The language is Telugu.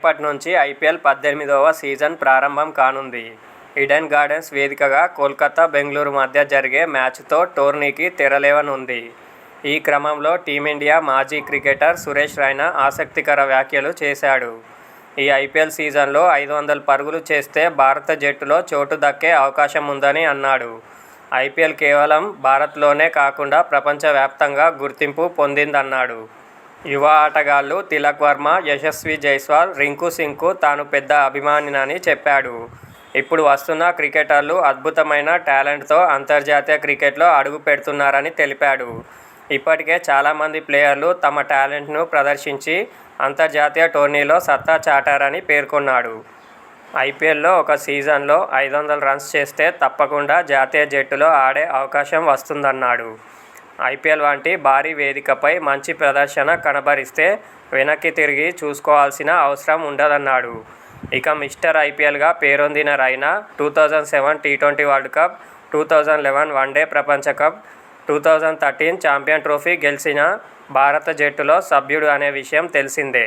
ఇప్పటి నుంచి ఐపీఎల్ పద్దెనిమిదవ సీజన్ ప్రారంభం కానుంది. ఇడెన్ గార్డెన్స్ వేదికగా కోల్కతా బెంగళూరు మధ్య జరిగే మ్యాచ్తో టోర్నీకి తెరలేవనుంది. ఈ క్రమంలో టీమిండియా మాజీ క్రికెటర్ సురేష్ రైనా ఆసక్తికర వ్యాఖ్యలు చేశాడు. ఈ ఐపీఎల్ సీజన్లో ఐదు వందల పరుగులు చేస్తే భారత జట్టులో చోటు దక్కే అవకాశం ఉందని అన్నాడు. ఐపీఎల్ కేవలం భారత్లోనే కాకుండా ప్రపంచవ్యాప్తంగా గుర్తింపు పొందిందన్నాడు. యువ ఆటగాళ్ళు తిలక్ వర్మ యశస్వి జైస్వాల్ రింకు సింగ్కు తాను పెద్ద అభిమానినని చెప్పాడు. ఇప్పుడు వస్తున్న క్రికెటర్లు అద్భుతమైన టాలెంట్తో అంతర్జాతీయ క్రికెట్లో అడుగుపెడుతున్నారని తెలిపాడు. ఇప్పటికే చాలామంది ప్లేయర్లు తమ టాలెంట్ను ప్రదర్శించి అంతర్జాతీయ టోర్నీలో సత్తా చాటారని పేర్కొన్నాడు. ఐపీఎల్లో ఒక సీజన్లో ఐదు వందల రన్స్ చేస్తే తప్పకుండా జాతీయ జట్టులో ఆడే అవకాశం వస్తుందన్నాడు. ఐపీఎల్ వంటి భారీ వేదికపై మంచి ప్రదర్శన కనబరిస్తే వెనక్కి తిరిగి చూసుకోవాల్సిన అవసరం ఉండదన్నాడు. ఇక మిస్టర్ ఐపీఎల్గా పేరొందిన Raina two thousand seven T twenty world cup two thousand eleven one day ప్రపంచ cup two thousand thirteen champion trophy గెలిచిన భారత జట్టులో సభ్యుడు అనే విషయం తెలిసిందే.